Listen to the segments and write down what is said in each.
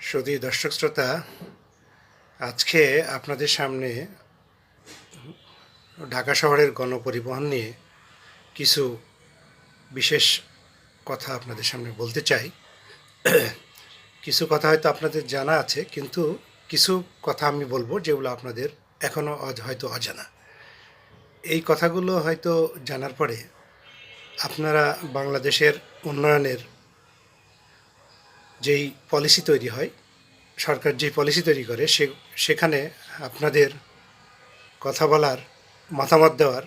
সুদী দর্শক শ্রোতা, আজকে আপনাদের সামনে ঢাকা শহরের গণপরিবহন নিয়ে কিছু বিশেষ কথা আপনাদের সামনে বলতে চাই। কিছু কথা হয়তো আপনাদের জানা আছে, কিন্তু কিছু কথা আমি বলব যেগুলো আপনাদের এখনও হয়তো অজানা। এই কথাগুলো হয়তো জানার পরে আপনারা বাংলাদেশের উন্নয়নের যেই পলিসি তৈরি হয়, সরকার যেই পলিসি তৈরি করে, সে, সেখানে আপনাদের কথা বলার, মতামত দেওয়ার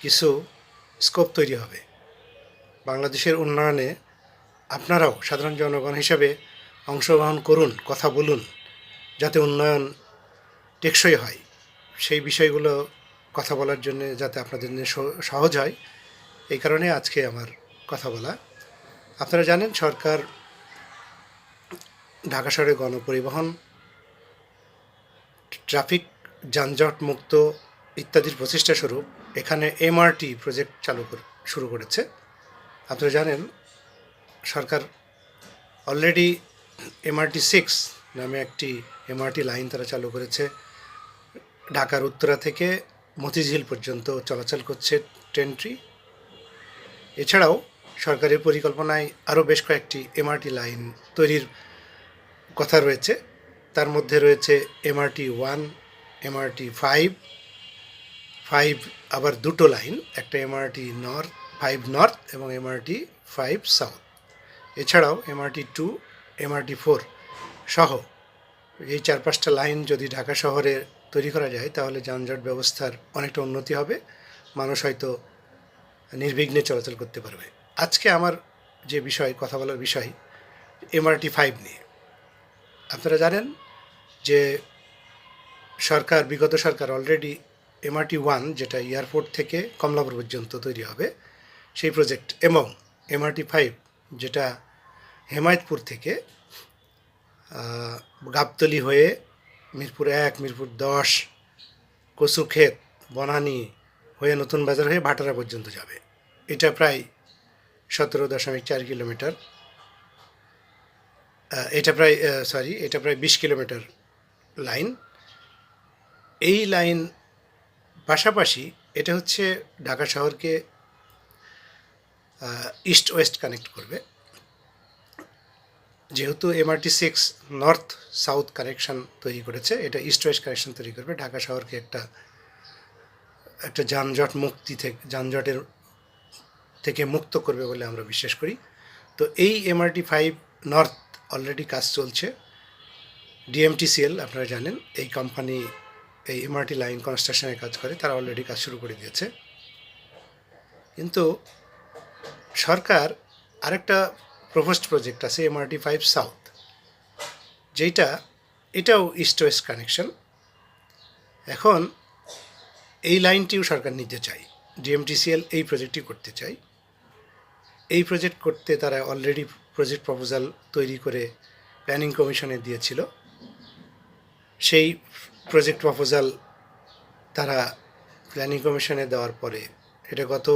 কিছু স্কোপ তৈরি হবে। বাংলাদেশের উন্নয়নে আপনারাও সাধারণ জনগণ হিসাবে অংশগ্রহণ করুন, কথা বলুন, যাতে উন্নয়ন টেকসই হয়। সেই বিষয়গুলো কথা বলার জন্য যাতে আপনাদের সহজ হয়, এই কারণে আজকে আমার কথা বলা। আপনারা জানেন সরকার ঢাকা শহরে গণপরিবহন, ট্রাফিক যানজট মুক্ত ইত্যাদির প্রচেষ্টা স্বরূপ এখানে এমআরটি প্রজেক্ট চালু শুরু করেছে। আপনারা জানেন, সরকার অলরেডি এমআরটি সিক্স নামে একটি এমআরটি লাইন তারা চালু করেছে। ঢাকার উত্তরা থেকে মতিঝিল পর্যন্ত চলাচল করছে ট্রেনটি এছাড়াও সরকারের পরিকল্পনায় আরও বেশ কয়েকটি এমআরটি লাইন তৈরির কথা রয়েছে। তার মধ্যে রয়েছে MRT one MRT five five আবার দুটো লাইন একটা এমআরটি নর্থ ফাইভ নর্থ এবং এমআরটি ফাইভ সাউথ এছাড়াও এমআরটি টু এমআরটি ফোর সহ এই চার পাঁচটা লাইন যদি ঢাকা শহরে তৈরি করা যায়, তাহলে যানজট ব্যবস্থার অনেকটা উন্নতি হবে। মানুষ হয়তো নির্বিঘ্নে চলাচল করতে পারবে। আজকে আমার যে বিষয়, কথা বলার বিষয় এমআরটি ফাইভ নিয়ে। আপনারা জানেন যে সরকার, বিগত সরকার অলরেডি এমআরটি ওয়ান যেটা এয়ারপোর্ট থেকে কমলাপুর পর্যন্ত তৈরি হবে, সেই প্রজেক্ট এবং এমআরটি ফাইভ যেটা হেমায়তপুর থেকে গাবতলি হয়ে মিরপুর এক, মিরপুর দশ, কচুক্ষেত, বনানী হয়ে নতুন বাজার হয়ে ভাটারা পর্যন্ত যাবে। এটা প্রায় সতেরো দশমিক চার কিলোমিটার এটা প্রায় সরি এটা প্রায় বিশ কিলোমিটার লাইন। এই লাইন পাশাপাশি এটা হচ্ছে ঢাকা শহরকে ইস্ট ওয়েস্ট কানেক্ট করবে। যেহেতু MRT six north south connection তৈরি করেছে, এটা ইস্ট ওয়েস্ট কানেকশন তৈরি করবে। ঢাকা শহরকে একটা একটা যানজট মুক্তি থেকে, যানজটের থেকে মুক্ত করবে বলে আমরা বিশ্বাস করি। তো এই এমআরটি ফাইভ নর্থ অলরেডি কাজ চলছে। ডিএমটিসিএল আপনারা জানেন, এই কোম্পানি এই এমআরটি লাইন কনস্ট্রাকশনের কাজ করে, তারা অলরেডি কাজ শুরু করে দিয়েছে। কিন্তু সরকার আরেকটা প্রপোজড প্রজেক্ট আছে এমআরটি ফাইভ সাউথ যেটা এটাও ইস্ট ওয়েস্ট কানেকশন এখন এই লাইনটিও সরকার নিতে চাই ডিএমটিসিএল এই প্রজেক্টটি করতে চাই এই প্রজেক্ট করতে তারা অলরেডি প্রজেক্ট প্রপোজাল তৈরি করে প্ল্যানিং কমিশনে দিয়েছিল। সেই প্রজেক্ট প্রপোজাল তারা প্ল্যানিং কমিশনে দেওয়ার পরে এটা গত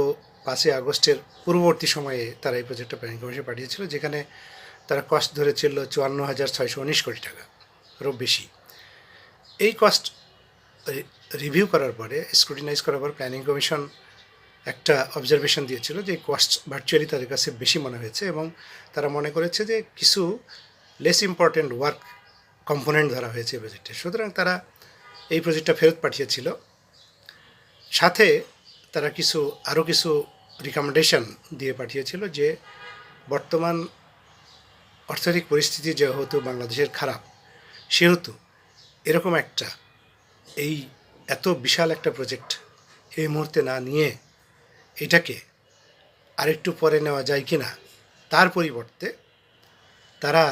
পাঁচই আগস্টের পূর্ববর্তী সময়ে তারা এই প্রজেক্টটা প্ল্যানিং কমিশনে পাঠিয়েছিল, যেখানে তারা কস্ট ধরেছিল চুয়ান্ন হাজার ছয়শো উনিশ কোটি টাকা, আরও বেশি। এই কস্ট রিভিউ করার পরে স্ক্রুটিনাইজ করার পর, প্ল্যানিং কমিশন একটা অবজারভেশন দিয়েছিল যে কস্ট ভার্চুয়ালি তাদের কাছে বেশি মনে হয়েছে এবং তারা মনে করেছে যে কিছু লেস ইম্পর্ট্যান্ট ওয়ার্ক কম্পোনেন্ট ধরা হয়েছে প্রজেক্টে সুতরাং তারা এই প্রজেক্টটা ফেরত পাঠিয়েছিল। সাথে তারা কিছু আরও কিছু রিকমেন্ডেশন দিয়ে পাঠিয়েছিল যে বর্তমান অর্থনৈতিক পরিস্থিতি যেহেতু বাংলাদেশের খারাপ, সেহেতু এরকম একটা, এই এত বিশাল একটা প্রজেক্ট এই মুহূর্তে না নিয়ে এটাকে আরেকটু পরে নেওয়া যায় কি না, তার পরিবর্তে তারা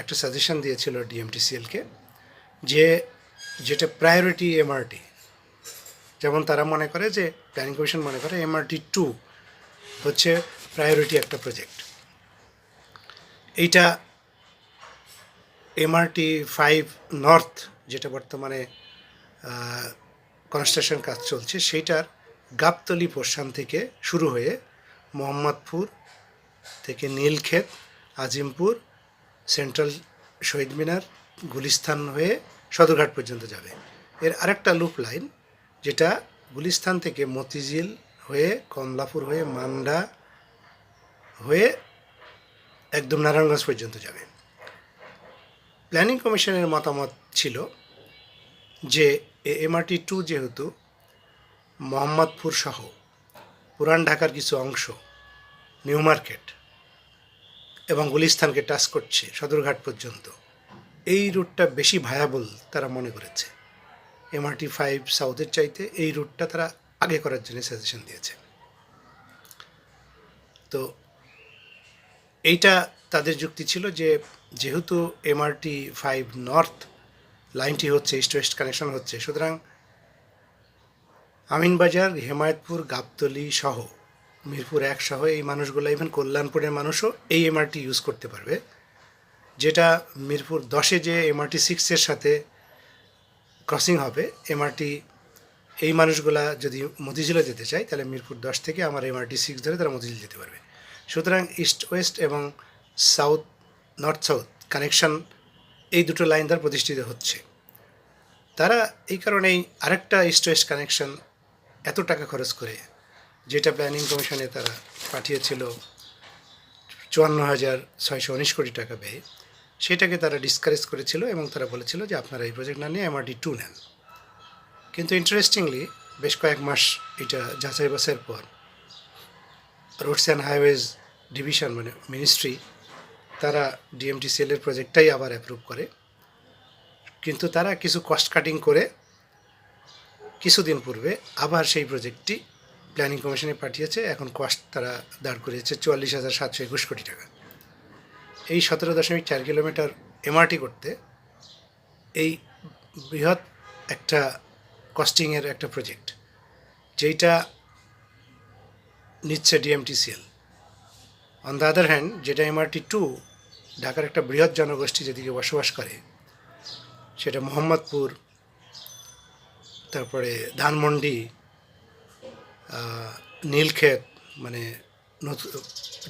একটা সাজেশন দিয়েছিল ডিএমটিসিএলকে যে, যেটা প্রায়োরিটি এমআরটি যেমন তারা মনে করে যে প্ল্যানিং কমিশন মনে করে এমআরটি টু হচ্ছে প্রায়োরিটি একটা প্রজেক্ট এইটা এমআরটি ফাইভ নর্থ যেটা বর্তমানে কনস্ট্রাকশন কাজ চলছে, সেইটার গাবতলি পোর্শন থেকে শুরু হয়ে মোহাম্মদপুর থেকে নীলক্ষেত, আজিমপুর, সেন্ট্রাল শহীদ মিনার গুলিস্থান হয়ে সদরঘাট পর্যন্ত যাবে। এর আরেকটা লুপ লাইন যেটা গুলিস্থান থেকে মতিঝিল হয়ে কমলাপুর হয়ে মান্ডা হয়ে একদম নারায়ণগঞ্জ পর্যন্ত যাবে। প্ল্যানিং কমিশনের মতামত ছিল যে এমআরটি টু যেহেতু মোহাম্মদপুর সহ পুরান ঢাকার কিছু অংশ, নিউ মার্কেট এবং গুলিস্তানকে টাচ করছে সদরঘাট পর্যন্ত। এই রুটটা বেশি ভায়াবল তারা মনে করেছে। এমআরটি ফাইভ সাউথের চাইতে এই রুটটা তারা আগে করার জন্য সাজেশন দিয়েছে। তো এইটা তাদের যুক্তি ছিল যে যেহেতু এমআরটি ফাইভ নর্থ, লাইনটি হচ্ছে ইস্ট ওয়েস্ট কানেকশন হচ্ছে, সুতরাং আমিনবাজার, হেমায়তপুর, গাবতলি সহ মিরপুর এক সহ এই মানুষগুলো ইভেন কল্যাণপুরের মানুষও এই এমআরটি ইউজ করতে পারবে। যেটা মিরপুর দশে যে এমআরটি সিক্সের সাথে ক্রসিং হবে এমআরটি এই মানুষগুলা যদি মতিঝিলে যেতে চায়, তাহলে মিরপুর দশ থেকে আমার এমআরটি সিক্স ধরে তারা মতিঝিল যেতে পারবে। সুতরাং ইস্ট ওয়েস্ট এবং সাউথ নর্থ সাউথ কানেকশন এই দুটো লাইন দ্বারা প্রতিষ্ঠিত হচ্ছে। তারা এই কারণেই আরেকটা ইস্ট ওয়েস্ট কানেকশন এত টাকা খরচ করে, যেটা প্ল্যানিং কমিশনে তারা পাঠিয়েছিল চুয়ান্ন হাজার ছয়শো উনিশ কোটি টাকা ব্যয়ে, সেটাকে তারা ডিসকারেজ করেছিল এবং তারা বলেছিল যে আপনারা এই প্রজেক্ট না নিয়ে এমআরডি টু নেন। কিন্তু ইন্টারেস্টিংলি বেশ কয়েক মাস এটা যাচাই বাছাইয়ের পর রোডস অ্যান্ড হাইওয়েজ ডিভিশন মানে মিনিস্ট্রি তারা ডিএমটিসিএলের প্রজেক্টটাই আবার অ্যাপ্রুভ করে। কিন্তু তারা কিছু কস্ট কাটিং করে কিছুদিন পূর্বে আবার সেই প্রজেক্টটি প্ল্যানিং কমিশনে পাঠিয়েছে। এখন কস্ট তারা দাঁড় করিয়েছে চুয়াল্লিশ হাজার সাতশো একুশ কোটি টাকা। এই সতেরো দশমিক চার কিলোমিটার এমআরটি করতে এই বৃহৎ একটা কস্টিংয়ের একটা প্রজেক্ট যেইটা নিচ্ছে DMTCL on the other hand যেটা এমআরটি টু ঢাকার একটা বৃহৎ জনগোষ্ঠী যেদিকে বসবাস করে, সেটা মোহাম্মদপুর তারপরে ধানমন্ডি নীলক্ষেত মানে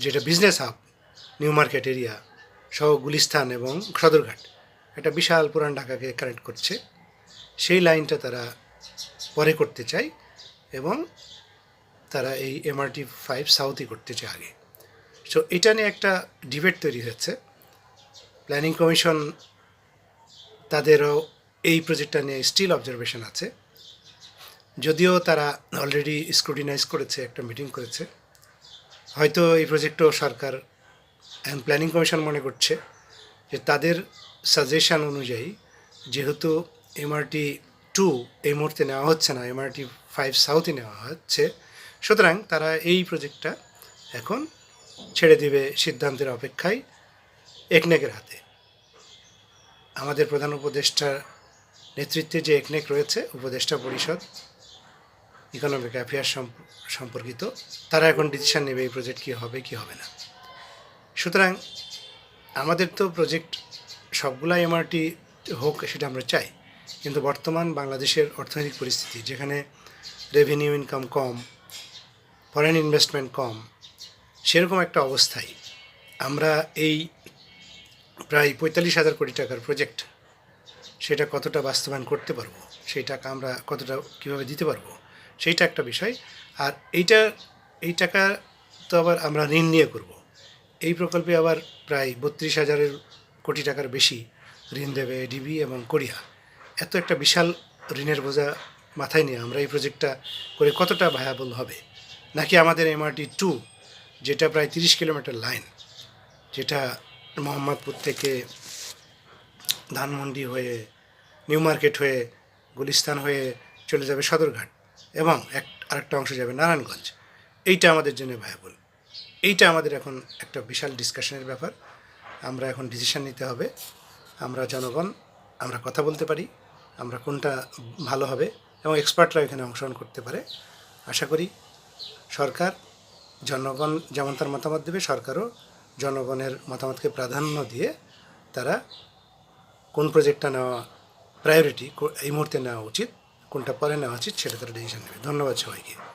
যেটা business hub New Market area সহ গুলিস্তান এবং সদরঘাট। একটা বিশাল পুরান ঢাকাকে কানেক্ট করছে। সেই লাইনটা তারা পরে করতে চায় এবং তারা এই এমআরটি ফাইভ সাউথই করতে চায় আগে। সো এটা নিয়ে একটা ডিবেট তৈরি হয়েছে। প্ল্যানিং কমিশন তাদেরও এই প্রজেক্টটা নিয়ে স্টিল অবজারভেশন আছে। যদিও তারা অলরেডি স্ক্রুটিনাইজ করেছে, একটা মিটিং করেছে। হয়তো এই প্রজেক্টও সরকার অ্যান্ড প্ল্যানিং কমিশন মনে করছে যে তাদের সাজেশন অনুযায়ী যেহেতু এমআরটি টু এই মুহূর্তে নেওয়া হচ্ছে না এমআরটি ফাইভ সাউথে নেওয়া হচ্ছে, সুতরাং তারা এই প্রজেক্টটা এখন ছেড়ে দিবে সিদ্ধান্তের অপেক্ষায় একনেকের হাতে। আমাদের প্রধান উপদেষ্টার নেতৃত্বে যে একনেক রয়েছে, উপদেষ্টা পরিষদ ইকোনমিক অ্যাফেয়ার্স সম্পর্কিত, তারা এখন ডিসিশান নেবে এই প্রজেক্ট কী হবে, কি হবে না। সুতরাং আমাদের তো প্রজেক্ট সবগুলা এমআরটি হোক, সেটা আমরা চাই। কিন্তু বর্তমান বাংলাদেশের অর্থনৈতিক পরিস্থিতি, যেখানে রেভিনিউ ইনকাম কম ফরেন ইনভেস্টমেন্ট কম, সেরকম একটা অবস্থায় আমরা এই প্রায় পঁয়তাল্লিশ হাজার কোটি টাকার প্রজেক্ট সেটা কতটা বাস্তবায়ন করতে পারব সেই টাকা আমরা কতটা কীভাবে দিতে পারব সেইটা একটা বিষয়। আর এইটা, এই টাকা তো আবার আমরা ঋণ নিয়ে করব। এই প্রকল্পে আবার প্রায় বত্রিশ হাজারের কোটি টাকার বেশি ঋণ দেবে ডিবি এবং কোরিয়া। এত একটা বিশাল ঋণের বোঝা মাথায় নিয়ে আমরা এই প্রজেক্টটা করে কতটা ভায়াবল হবে? নাকি আমাদের এমআরটি টু যেটা প্রায় তিরিশ কিলোমিটার লাইন যেটা মোহাম্মদপুর থেকে ধানমন্ডি হয়ে, নিউ মার্কেট হয়ে, গুলিস্তান হয়ে চলে যাবে সদরঘাট। এবং এক, আরেকটা অংশ যাবে নারায়ণগঞ্জ। এইটা আমাদের জন্য ভায়াবল এইটা আমাদের এখন একটা বিশাল ডিসকাশনের ব্যাপার। আমরা এখন ডিসিশন নিতে হবে। আমরা জনগণ, আমরা কথা বলতে পারি, আমরা কোনটা ভালো হবে এবং এক্সপার্টরা এখানে অংশগ্রহণ করতে পারে। আশা করি সরকার, জনগণ যেমন তার মতামত দেবে, সরকারও জনগণের মতামতকে প্রাধান্য দিয়ে তারা কোন প্রজেক্টটা নেওয়া প্রায়োরিটি এই মুহূর্তে নেওয়া উচিত। কোনটা পরে নেওয়া উচিত সেটা তারা ডিসিশন নেবে। ধন্যবাদ সবাইকে।